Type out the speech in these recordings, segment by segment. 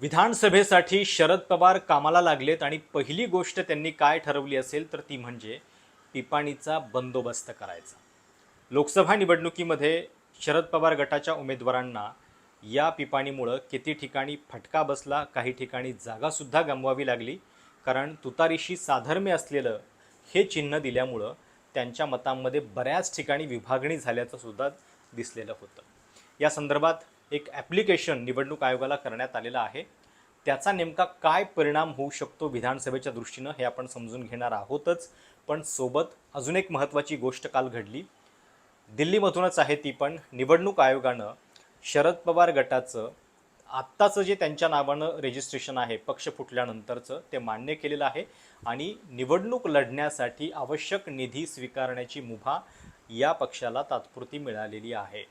विधानसभेसाठी शरद पवार कामाला लागलेत आणि पहिली गोष्ट त्यांनी काय ठरवली असेल तर ती म्हणजे पिपाणीचा बंदोबस्त करायचा. लोकसभा निवडणुकीमध्ये शरद पवार गटाच्या उमेदवारांना या पिपाणीमुळं किती ठिकाणी फटका बसला काही ठिकाणी जागासुद्धा गमवावी लागली कारण तुतारीशी साधर्म्य असलेलं हे चिन्ह दिल्यामुळं त्यांच्या मतांमध्ये बऱ्याच ठिकाणी विभागणी झाल्याचं सुद्धा दिसलेलं होतं. या संदर्भात एक ॲप्लिकेशन निवडणूक आयोगाला करण्यात आलेलं आहे. त्याचा नेमका काय परिणाम होऊ शकतो विधानसभेच्या दृष्टीनं हे आपण समजून घेणार आहोतच. पण सोबत अजून एक महत्त्वाची गोष्ट काल घडली. दिल्लीमधूनच आहे ती पण. निवडणूक आयोगानं शरद पवार गटाचं आत्ताचं जे त्यांच्या नावानं रजिस्ट्रेशन आहे पक्ष फुटल्यानंतरचं ते मान्य केलेलं आहे. आणि निवडणूक लढण्यासाठी आवश्यक निधी स्वीकारण्याची मुभा या पक्षाला तात्पुरती मिळालेली आहे.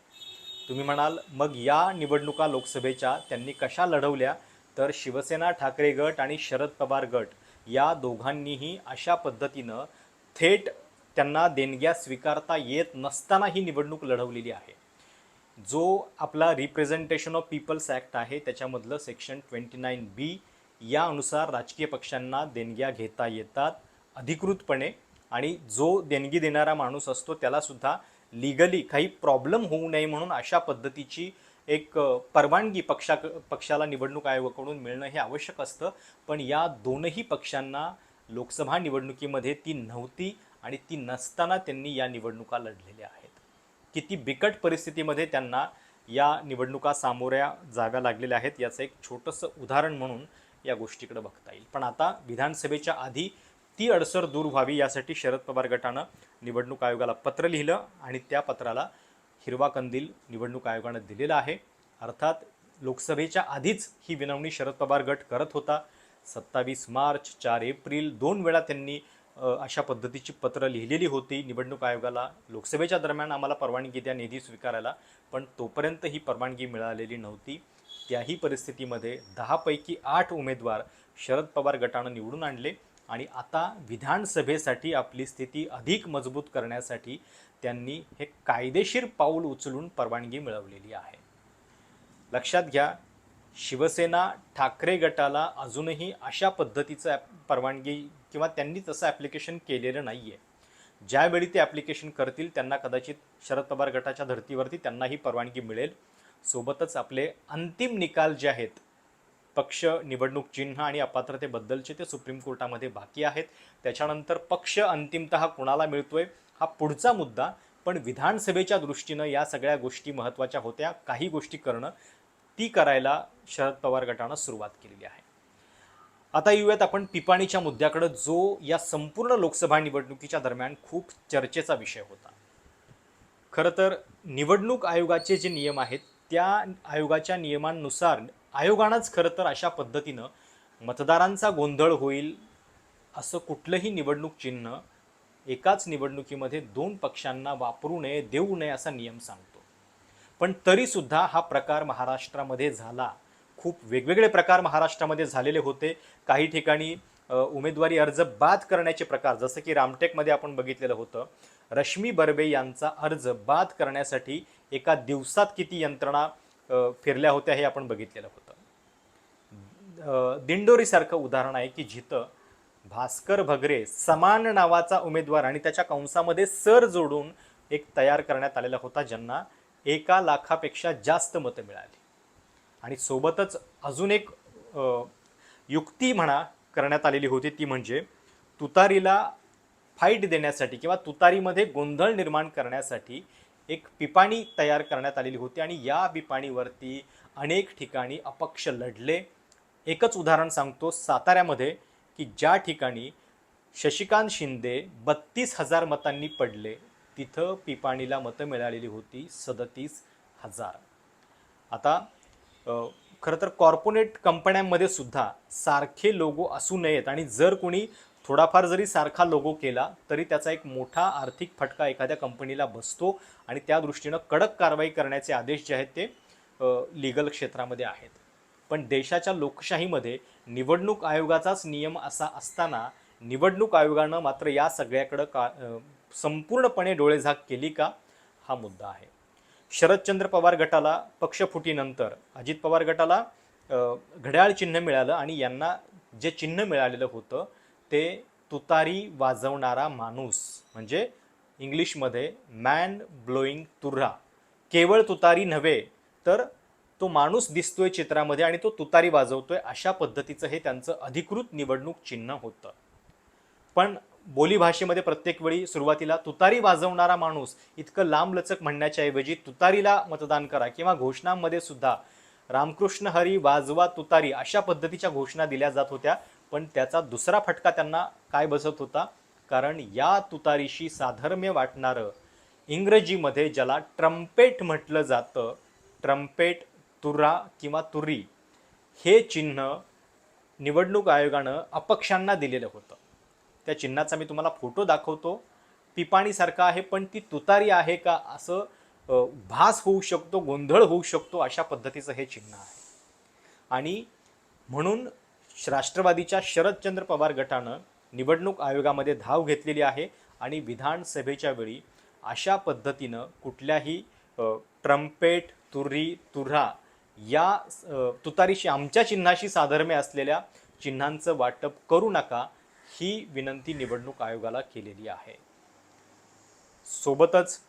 तुम्ही म्हणाल मग या निवडणुका लोकसभेच्या त्यांनी कशा लढवल्या? तर शिवसेना ठाकरे गट आणि शरद पवार गट या दोघांनीही अशा पद्धतीनं थेट त्यांना देणग्या स्वीकारता येत नसताना ही निवडणूक लढवलेली आहे. जो आपला रिप्रेझेंटेशन ऑफ पीपल्स ॲक्ट आहे त्याच्यामधलं सेक्शन ट्वेंटी नाईन बी यानुसार राजकीय पक्षांना देणग्या घेता येतात अधिकृतपणे आणि जो देणगी देणारा माणूस असतो त्यालासुद्धा लिगली काही प्रॉब्लेम होऊ नये म्हणून अशा पद्धतीची एक परवानगी पक्षा पक्षाला निवडणूक आयोगाकडून मिळणं हे आवश्यक असतं. पण या दोनही पक्षांना लोकसभा निवडणुकीमध्ये ती नव्हती आणि ती नसताना त्यांनी या निवडणुका लढलेल्या आहेत. किती बिकट परिस्थितीमध्ये त्यांना या निवडणुका सामोऱ्या जाव्या लागलेल्या आहेत याचं एक छोटंसं उदाहरण म्हणून या गोष्टीकडे बघता येईल. पण आता विधानसभेच्या आधी ती अडसर दूर व्हावी यासाठी शरद पवार गटानं निवडणूक आयोगाला पत्र लिहिलं आणि त्या पत्राला हिरवा कंदील निवडणूक आयोगानं दिलेला आहे. अर्थात लोकसभेच्या आधीच ही विनवणी शरद पवार गट करत होता. सत्तावीस मार्च चार एप्रिल दोन वेळा त्यांनी अशा पद्धतीची पत्र लिहिलेली होती. निवडणूक आयोगाला लोकसभेच्या दरम्यान आम्हाला परवानगी द्या निधी स्वीकारायला. पण तोपर्यंत ही परवानगी मिळालेली नव्हती. त्याही परिस्थितीमध्ये दहापैकी आठ उमेदवार शरद पवार गटानं निवडून आणले. आणि आता विधानसभेसाठी आपली स्थिती अधिक मजबूत करण्यासाठी त्यांनी हे कायदेशीर पाऊल उचलून परवानगी मिळवलेली आहे. लक्षात घ्या शिवसेना ठाकरे गटाला अजूनही अशा पद्धतीचं परवानगी किंवा त्यांनी तसं ॲप्लिकेशन केलेलं नाही आहे ज्यावेळी ते ॲप्लिकेशन करतील त्यांना कदाचित शरद पवार गटाच्या धर्तीवरती त्यांनाही परवानगी मिळेल. सोबतच आपले अंतिम निकाल जे आहेत पक्ष निवडणूक चिन्ह आणि अपात्रतेबद्दलचे ते सुप्रीम कोर्टामध्ये बाकी आहेत. त्याच्यानंतर पक्ष अंतिमतः कुणाला मिळतोय? हा पुढचा मुद्दा. पण विधानसभेच्या दृष्टीनं या सगळ्या गोष्टी महत्त्वाच्या होत्या. काही गोष्टी करणं ती करायला शरद पवार गटानं सुरुवात केलेली आहे. आता येऊयात आपण पिपाणीच्या मुद्द्याकडं जो या संपूर्ण लोकसभा निवडणुकीच्या दरम्यान खूप चर्चेचा विषय होता. खरं तर निवडणूक आयोगाचे जे नियम आहेत त्या आयोगाच्या नियमांनुसार आयोगानंच खरं तर अशा पद्धतीनं मतदारांचा गोंधळ होईल असं कुठलंही निवडणूक चिन्ह एकाच निवडणुकीमध्ये दोन पक्षांना वापरू नये देऊ नये असा नियम सांगतो. पण तरीसुद्धा हा प्रकार महाराष्ट्रामध्ये झाला. खूप वेगवेगळे प्रकार महाराष्ट्रामध्ये झालेले होते. काही ठिकाणी उमेदवारी अर्ज बाद करण्याचे प्रकार जसं की रामटेकमध्ये आपण बघितलेलं होतं. रश्मी बर्बे यांचा अर्ज बाद करण्यासाठी एका दिवसात किती यंत्रणा फिरल्या होत्या हे आपण बघितलेलं होतं. दिंडोरीसारखं उदाहरण आहे की जिथं भास्कर भगरे समान नावाचा उमेदवार आणि त्याच्या कंसामध्ये सर जोडून एक तयार करण्यात आलेला होता ज्यांना एका लाखापेक्षा जास्त मतं मिळाली. आणि सोबतच अजून एक युक्ती म्हणा करण्यात आलेली होती ती म्हणजे तुतारीला फाईट देण्यासाठी किंवा तुतारीमध्ये गोंधळ निर्माण करण्यासाठी एक पिपाणी तयार करण्यात आलेली होती आणि या पिपाणीवरती अनेक ठिकाणी अपक्ष लढले. एकच उदाहरण सांगतो साताऱ्यामध्ये की ज्या ठिकाणी शशिकांत शिंदे बत्तीस हजार मतांनी पडले तिथं पिपाणीला मतं मिळालेली होती सदतीस हजार. आता खरं तर कॉर्पोरेट कंपन्यांमध्ये सुद्धा सारखे लोगो असू नयेत आणि जर कोणी थोडाफार जरी सारखा लोगो केला तरी त्याचा एक मोठा आर्थिक फटका एखाद्या कंपनीला बसतो आणि त्या दृष्टीनं कडक कारवाई करण्याचे आदेश जे आहेत ते लिगल क्षेत्रामध्ये आहेत. पण देशाच्या लोकशाहीमध्ये निवडणूक आयोगाचाच नियम असा असताना निवडणूक आयोगानं मात्र या सगळ्याकडं का संपूर्णपणे डोळेझाक केली का हा मुद्दा आहे. शरदचंद्र पवार गटाला पक्षफुटीनंतर अजित पवार गटाला घड्याळ चिन्ह मिळालं आणि यांना जे चिन्ह मिळालेलं होतं ते तुतारी वाजवणारा माणूस म्हणजे इंग्लिशमध्ये मॅन ब्लोईंग तुर्रा. केवळ तुतारी नव्हे तर तो माणूस दिसतोय चित्रामध्ये आणि तो तुतारी वाजवतोय अशा पद्धतीचं हे त्यांचं अधिकृत निवडणूक चिन्ह होतं. पण बोलीभाषेमध्ये प्रत्येक वेळी सुरुवातीला तुतारी वाजवणारा माणूस इतकं लांबलचक म्हणण्याच्या ऐवजी तुतारीला मतदान करा किंवा घोषणांमध्ये सुद्धा रामकृष्ण हरी वाजवा तुतारी अशा पद्धतीच्या घोषणा दिल्या जात होत्या. पण त्याचा दुसरा फटका त्यांना काय बसत होता? कारण या तुतारीशी साधर्म्य वाटणारं इंग्रजीमध्ये ज्याला ट्रम्पेट म्हटलं जातं ट्रम्पेट तुरा किंवा तुरी हे चिन्ह निवडणूक आयोगानं अपक्षांना दिलेलं होतं. त्या चिन्हाचा मी तुम्हाला फोटो दाखवतो. पिपाणीसारखा आहे पण ती तुतारी आहे का असं भास होऊ शकतो गोंधळ होऊ शकतो अशा पद्धतीचं हे चिन्ह आहे. आणि म्हणून राष्ट्रवादीच्या शरदचंद्र पवार गटानं निवडणूक आयोगामध्ये धाव घेतलेली आहे आणि विधानसभेच्या वेळी अशा पद्धतीनं कुठल्याही ट्रम्पेट तुरी तुरा या तुतारीशी आमच्या चिन्हाशी साधर्म्य असलेल्या चिन्हांचं वाटप करू नका ही विनंती निवडणूक आयोगाला केलेली आहे. सोबतच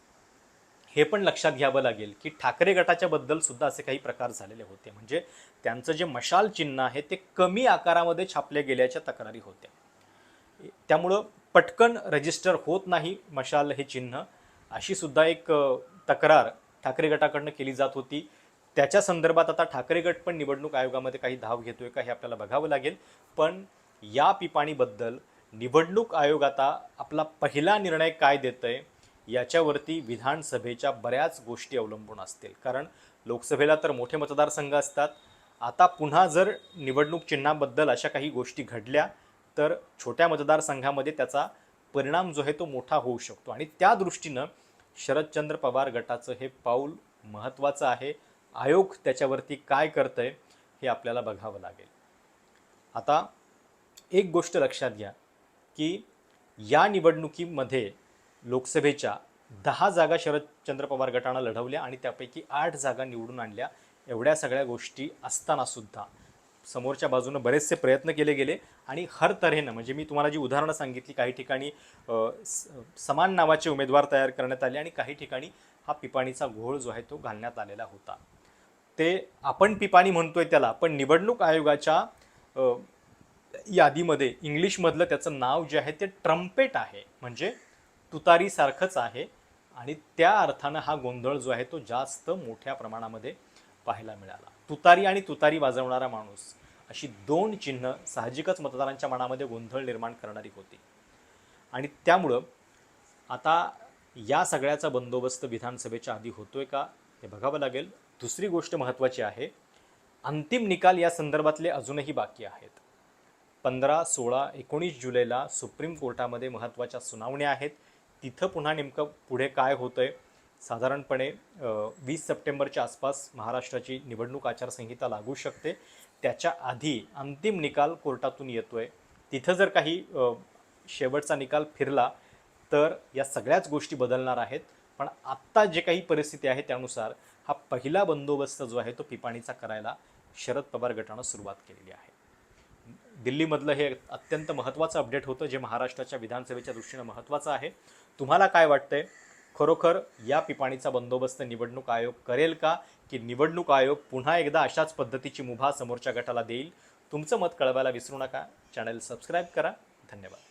हे पण लक्षात घ्यावं लागेल की ठाकरे गटाच्या बद्दल सुद्धा असे काही प्रकार झालेले होते. म्हणजे त्यांचं जे मशाल चिन्ह आहे ते कमी आकारामध्ये छापले गेल्याच्या तक्रारी होत्या. त्यामुळं पटकन रजिस्टर होत नाही मशाल हे चिन्ह. अशी सुद्धा एक तक्रार ठाकरे गटाकडनं केली जात होती. त्याच्या संदर्भात आता ठाकरे गट पण निवडणूक आयोगामध्ये काही धाव घेतोय का हे आपल्याला बघावं लागेल. पण या पिपाणीबद्दल निवडणूक आयोग आता आपला पहिला निर्णय काय देतंय याच्यावरती विधानसभेच्या बऱ्याच गोष्टी अवलंबून असतील. कारण लोकसभेला तर मोठे मतदारसंघ असतात. आता पुन्हा जर निवडणूक चिन्हाबद्दल अशा काही गोष्टी घडल्या तर छोट्या मतदारसंघामध्ये त्याचा परिणाम जो आहे तो मोठा होऊ शकतो. आणि त्या दृष्टीनं शरदचंद्र पवार गटाचं हे पाऊल महत्त्वाचं आहे. आयोग त्याच्यावरती काय करतं आहे हे आपल्याला बघावं लागेल. आता एक गोष्ट लक्षात घ्या की या निवडणुकीमध्ये लोकसभेच्या दहा जागा शरदचंद्र पवार गटानं लढवल्या आणि त्यापैकी आठ जागा निवडून आणल्या. एवढ्या सगळ्या गोष्टी असताना सुद्धा समोरच्या बाजूनं बरेचसे प्रयत्न केले गेले आणि हर तऱ्हेनं म्हणजे मी तुम्हाला जी उदाहरणं सांगितली काही ठिकाणी स- समान नावाचे उमेदवार तयार करण्यात आले आणि काही ठिकाणी हा पिपाणीचा घोळ जो आहे तो घालण्यात आलेला होता. ते आपण पिपाणी म्हणतोय त्याला पण निवडणूक आयोगाच्या यादीमध्ये इंग्लिशमधलं त्याचं नाव जे आहे ते ट्रम्पेट आहे. म्हणजे तुतारीसारखंच आहे. आणि त्या अर्थानं हा गोंधळ जो आहे तो जास्त मोठ्या प्रमाणामध्ये पाहायला मिळाला. तुतारी आणि तुतारी वाजवणारा माणूस अशी दोन चिन्ह साहजिकच मतदारांच्या मनामध्ये गोंधळ निर्माण करणारी होती. आणि त्यामुळं आता या सगळ्याचा बंदोबस्त विधानसभेच्या आधी होतोय का हे बघावं लागेल. दुसरी गोष्ट महत्त्वाची आहे अंतिम निकाल या संदर्भातले अजूनही बाकी आहेत. पंधरा सोळा एकोणीस जुलैला सुप्रीम कोर्टामध्ये महत्त्वाच्या सुनावण्या आहेत. तिथं पुन्हा नेमकं पुढे काय होतं आहे साधारणपणे वीस सप्टेंबरच्या आसपास महाराष्ट्राची निवडणूक आचारसंहिता लागू शकते. त्याच्या आधी अंतिम निकाल कोर्टातून येतो आहे तिथं जर काही शेवटचा निकाल फिरला तर या सगळ्याच गोष्टी बदलणार आहेत. पण आत्ता जे काही परिस्थिती आहे त्यानुसार हा पहिला बंदोबस्त जो आहे तो पिपाणीचा करायला शरद पवार गटानं सुरुवात केलेली आहे. दिल्लीमधलं हे अत्यंत महत्त्वाचं अपडेट होतं जे महाराष्ट्राच्या विधानसभेच्या दृष्टीनं महत्त्वाचं आहे. तुम्हाला काय वाटतंय? खरोखर या पिपाणीचा बंदोबस्त निवडणूक आयोग करेल का? की निवडणूक आयोग पुन्हा एकदा अशाच पद्धतीची मुभा समोरच्या गटाला देईल? तुमचं मत कळवायला विसरू नका. चॅनल सबस्क्राईब करा. धन्यवाद.